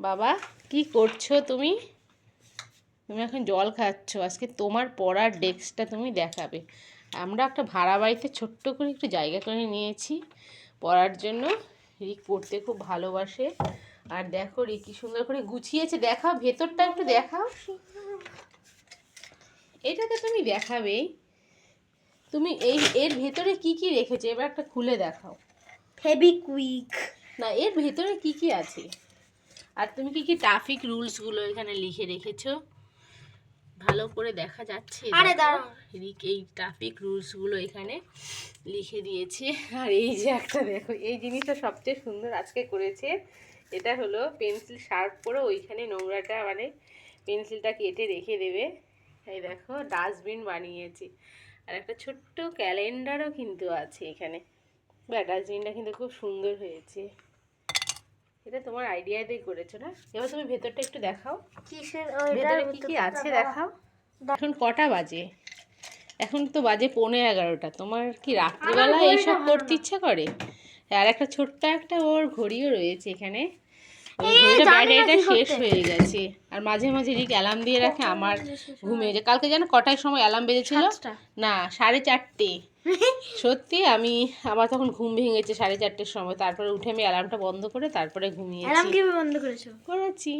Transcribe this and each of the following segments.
বাবা কি করছ তুমি? তুমি এখন জল খাচ্ছ। আজকে তোমার পড়ার ডেস্কটা তুমি দেখাবে। আমরা একটা ভাড়া বাড়িতে ছোট্ট করে একটু জায়গা করে নিয়েছি। পড়ার জন্য। রিক পড়তে খুব ভালোবাসে। আর দেখো রিক কি সুন্দর করে গুছিয়েছে। দেখাও ভেতরটা একটু দেখাও। এটাতে তুমি দেখাবে। তুমি এই এর ভেতরে কি কি রেখেছে? এবার একটা খুলে দেখাও। ফেবিকুইক। না এর ভেতরে কি কি আছে? আর তুমি কি কি ট্রাফিক রুলসগুলো এখানে লিখে রেখেছো? ভালো করে দেখা যাচ্ছে আরে দাঁড়াও। এই ট্রাফিক রুলসগুলো এখানে লিখে দিয়েছে। আর এই যে একটা দেখো এই জিনিসটা সবচেয়ে সুন্দর আজকে করেছে। এটা হলো পেন্সিল শার্প করে ওইখানে নোংরাটা মানে পেন্সিলটা কেটে রেখে দেবে। এই দেখো ডাস্টবিন বানিয়েছি। আর একটা ছোট্ট ক্যালেন্ডারও কিন্তু আছে এখানে। বা ডাস্টবিনটা কিন্তু খুব সুন্দর হয়েছে। এটা তোমার আইডিয়া আইডিয়াতেই করেছ না? এবার তুমি ভেতরটা একটু দেখাও। কিসের? ভেতরে কি কি আছে দেখাও। এখন কটা বাজে? এখন তো বাজে পৌনে এগারোটা। তোমার কি রাত্রিবেলা এইসব করতে ইচ্ছা করে? আর একটা ছোট্ট একটা ওর ঘড়িও রয়েছে এখানে। ব্যাটারিটা শেষ হয়ে গেছে। আর মাঝে মাঝে রিক অ্যালার্ম দিয়ে রাখে আমার ঘুমিয়ে যায়। কালকে যেন কটার সময় অ্যালার্ম বেজেছিল? না সাড়ে চারটে। সত্যি আমি আমার তখন ঘুম ভেঙেছে সাড়ে চারটের সময়। তারপরে উঠে আমি অ্যালার্মটা বন্ধ করে তারপরে অ্যালার্ম ঘুমিয়েছি বন্ধ করেছ? করেছি।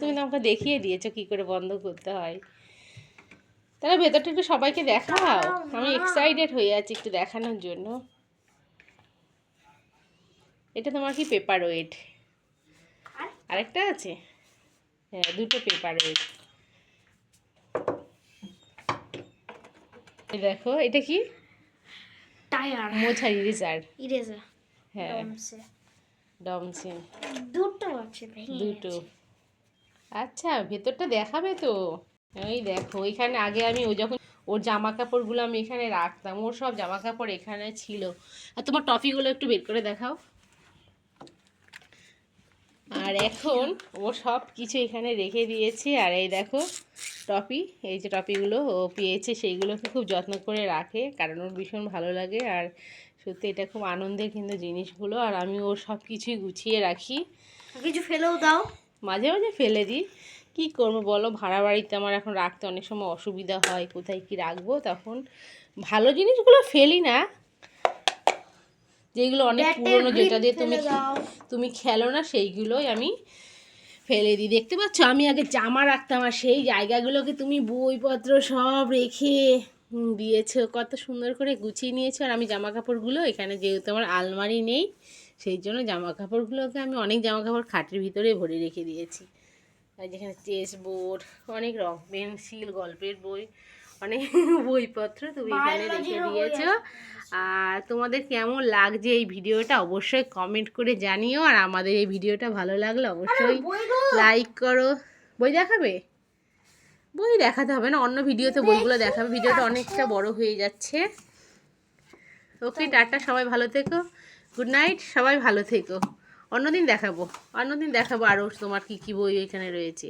তুমি তো আমাকে দেখিয়ে দিয়েছ কি করে বন্ধ করতে হয়। তাহলে ভেতরটা একটু সবাইকে দেখাও। আমি এক্সাইটেড হয়ে আছি একটু দেখানোর জন্য। এটা তোমার কি পেপার ওয়েট? আরেকটা আছে? হ্যাঁ দুটো পেপার ওয়েট দেখো এটা কি? টায়ার মোছা ইরেজার ইরেজার হ্যাঁ। ডমসিন দুটো আছে দুটো। আচ্ছা ভেতরটা দেখাবে তো। এই দেখো এখানে আগে আমি ও যখন ওর জামা কাপড়গুলো আমি এখানে রাখতাম ওর সব জামা কাপড় এখানে ছিল। আর তোমার টফিগুলো একটু বের করে দেখাও। আর এখন ও সব কিছু এখানে রেখে দিয়েছে। আর এই দেখো টপি এই যে টপিগুলো ও পেয়েছে সেইগুলোকে খুব যত্ন করে রাখে কারণ ওর ভীষণ ভালো লাগে। আর সত্যি এটা খুব আনন্দের কিন্তু জিনিসগুলো। আর আমি ওর সব কিছুই গুছিয়ে রাখি। কিছু ফেলেও দাও। মাঝে মাঝে ফেলে দিই। কী করব বলো? ভাড়া বাড়িতে আমার এখন রাখতে অনেক সময় অসুবিধা হয় কোথায় কি রাখব? তখন ভালো জিনিসগুলো ফেলি না। যেগুলো অনেক পুরনো যেটা দিয়ে তুমি তুমি খেলো না সেইগুলোই আমি ফেলে দিই। দেখতে পাচ্ছ? আমি আগে জামা রাখতাম আর সেই জায়গাগুলোকে তুমি বইপত্র সব রেখে দিয়েছ। কত সুন্দর করে গুছিয়ে নিয়েছো। আর আমি জামা কাপড়গুলো এখানে যেহেতু আমার আলমারি নেই সেই জন্য জামা কাপড়গুলোকে আমি অনেক জামা কাপড় খাটের ভিতরে ভরে রেখে দিয়েছি। আর যেখানে চেস বোর্ড অনেক রং পেন্সিল গল্পের বই অনেক বইপত্র তুমি এখানে রেখে দিয়েছ। আর তোমাদের কেমন লাগছে এই ভিডিওটা অবশ্যই কমেন্ট করে জানিও। আর আমাদের এই ভিডিওটা ভালো লাগলে অবশ্যই লাইক করো। বই দেখাবে? বই দেখাতে হবে না অন্য ভিডিওতে বইগুলো দেখাবে। ভিডিওটা অনেকটা বড় হয়ে যাচ্ছে। ওকে টাটা সবাই ভালো থেকো। গুড নাইট সবাই ভালো থেকো। অন্যদিন দেখাবো। অন্যদিন দেখাবো আরও তোমার কি কি বই এখানে রয়েছে।